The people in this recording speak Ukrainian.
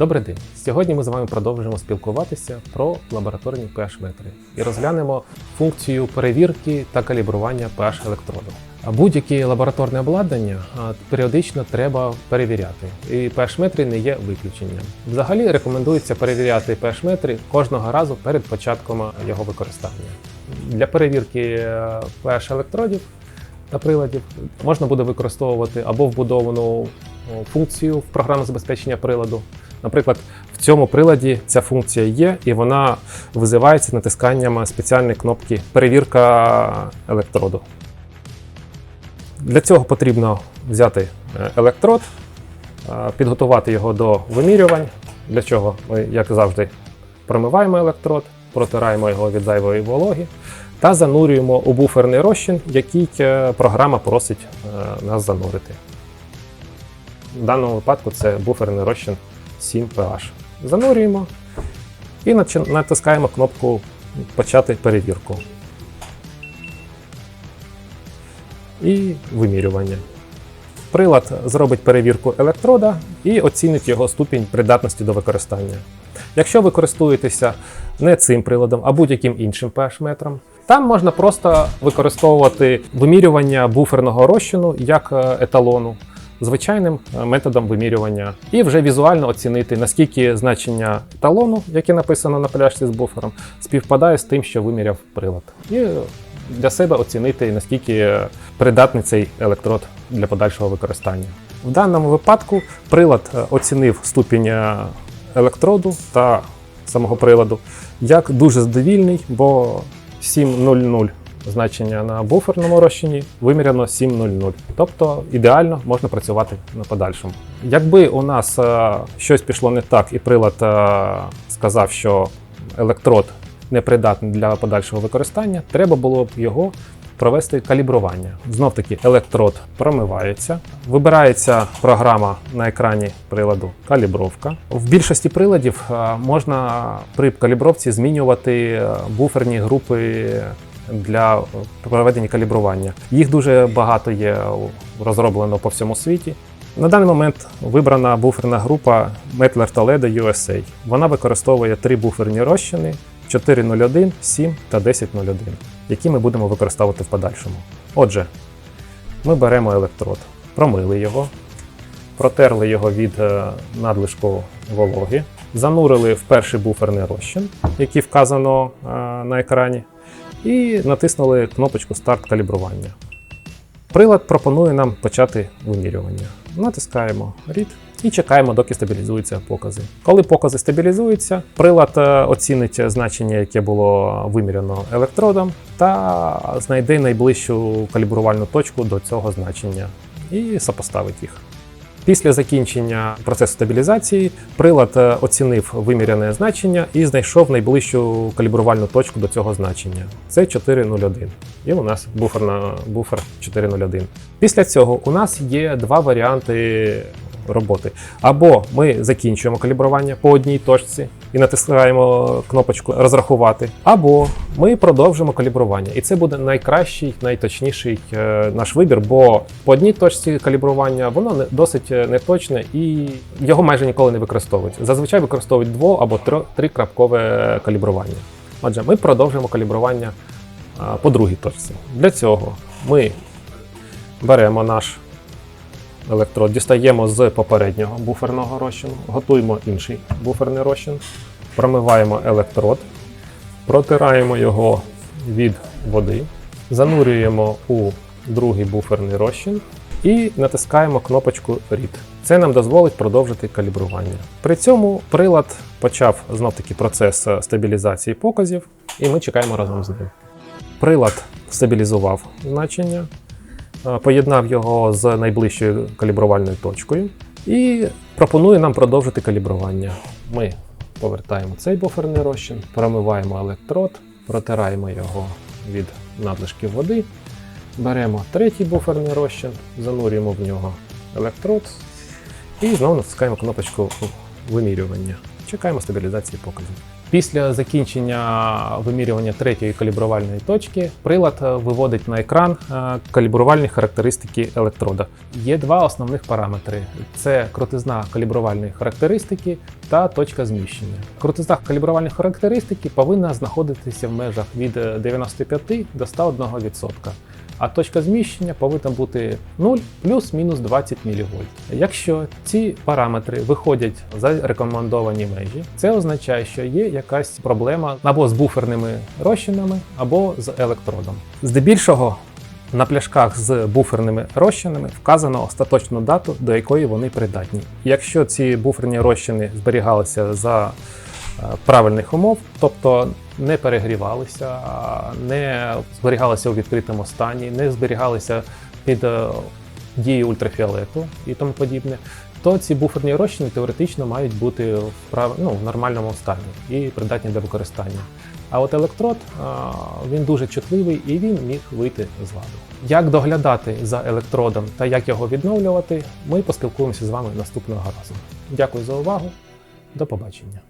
Добрий день! Сьогодні ми з вами продовжимо спілкуватися про лабораторні pH-метри і розглянемо функцію перевірки та калібрування pH електроду. А Будь-яке лабораторне обладнання періодично треба перевіряти, і pH-метри не є виключенням. Взагалі рекомендується перевіряти pH-метри кожного разу перед початком його використання. Для перевірки е, pH електродів та приладів можна буде використовувати або вбудовану функцію в програмне забезпечення приладу. Наприклад, в цьому приладі ця функція є, і вона визивається натисканням спеціальної кнопки Перевірка електроду. Для цього потрібно взяти е, електрод, е, підготувати його до вимірювань. Для чого ми, як завжди, промиваємо електрод, протираємо його від зайвої вологи та занурюємо у буферний розчин, який е, програма просить нас занурити. В даному випадку це буферний розчин 7pH. Занурюємо і натискаємо кнопку Почати перевірку. І вимірювання. Прилад зробить перевірку електрода і оцінить його ступінь придатності до використання. Якщо ви користуєтеся не цим приладом, а будь-яким іншим pH-метром, там можна просто використовувати вимірювання буферного розчину як е, еталону звичайним е, методом вимірювання, і вже візуально оцінити, наскільки значення еталону, яке написано на пляшці з буфером, співпадає з тим, що виміряв прилад. І для себе оцінити, наскільки придатний цей електрод для подальшого використання. В даному випадку прилад е, оцінив ступінь е, електроду та самого приладу як дуже задовільний, бо 7.00 значення на буферному розчині виміряно 7.00. Тобто ідеально можна працювати на подальшому. Якби у нас е, щось пішло не так, і прилад е, сказав, що електрод непридатний для подальшого використання, треба було б його провести калібрування. Знов таки електрод промивається, вибирається програма на екрані приладу калібровка. В більшості приладів е, можна при калібровці змінювати буферні групи для проведення калібрування. Їх дуже багато є розроблено по всьому світі. На даний момент вибрана буферна група Mettler Toledo USA. Вона використовує три буферні розчини 401, 7 та 1001, які ми будемо використовувати в подальшому. Отже, ми беремо електрод, промили його, протерли його від е, надлишку вологи, занурили в перший буферний розчин, який вказано е, на екрані, і натиснули кнопочку Старт калібрування. Прилад пропонує нам почати вимірювання. Натискаємо Read і чекаємо, доки стабілізуються покази. Коли покази стабілізуються, прилад е, оцінить значення, яке було виміряно електродом, та знайде найближчу калібрувальну точку до цього значення і сопоставить їх. Після закінчення процесу стабілізації прилад е, оцінив виміряне значення і знайшов найближчу калібрувальну точку до цього значення. Це 401. І у нас буферна, буфер 401. Після цього у нас є два варіанти роботи. Або ми закінчуємо калібрування по одній точці і натискаємо кнопочку розрахувати, або ми продовжимо калібрування. І це буде найкращий, найточніший е, наш вибір, бо по одній точці калібрування воно досить е, неточне і його майже ніколи не використовують. Зазвичай використовують дво або трикрапкове калібрування. Отже, ми продовжуємо калібрування по другій точці. Для цього ми беремо наш електрод, дістаємо з попереднього буферного розчину, готуємо інший буферний розчин, промиваємо електрод, протираємо його від води, занурюємо у другий буферний розчин і натискаємо кнопочку Read. Це нам дозволить продовжити калібрування. При цьому прилад почав знов-таки процес стабілізації показів, і ми чекаємо разом з ним. Прилад стабілізував значення, поєднав його з найближчою калібрувальною точкою і пропонує нам продовжити калібрування. Ми повертаємо цей буферний розчин, промиваємо електрод, протираємо його від надлишків води, беремо третій буферний розчин, занурюємо в нього електрод і знову натискаємо кнопочку вимірювання. чекаємо стабілізації показів. Після закінчення вимірювання третьої калібрувальної точки прилад е, виводить на екран е, калібрувальні характеристики електрода. Є два основних параметри: це крутизна калібрувальної характеристики та точка зміщення. Крутизна калібрувальної характеристики повинна знаходитися в межах від е, 95 до 101%. А точка зміщення повинна бути 0 плюс-мінус 20 мВ. Якщо ці параметри виходять за рекомендовані межі, це означає, що є якась проблема або з буферними розчинами, або з електродом. Здебільшого на пляшках з буферними розчинами вказано остаточну дату, до якої вони придатні. Якщо ці буферні розчини зберігалися за е, правильних умов, тобто не перегрівалися, не зберігалися у відкритому стані, не зберігалися під е, дією ультрафіолету і тому подібне, то ці буферні розчини теоретично мають бути в, прав... ну, в нормальному стані і придатні для використання. А от електрод він дуже чутливий і він міг вийти з ладу. Як доглядати за електродом та як його відновлювати, ми поспілкуємося з вами наступного разу. Дякую за увагу. До побачення.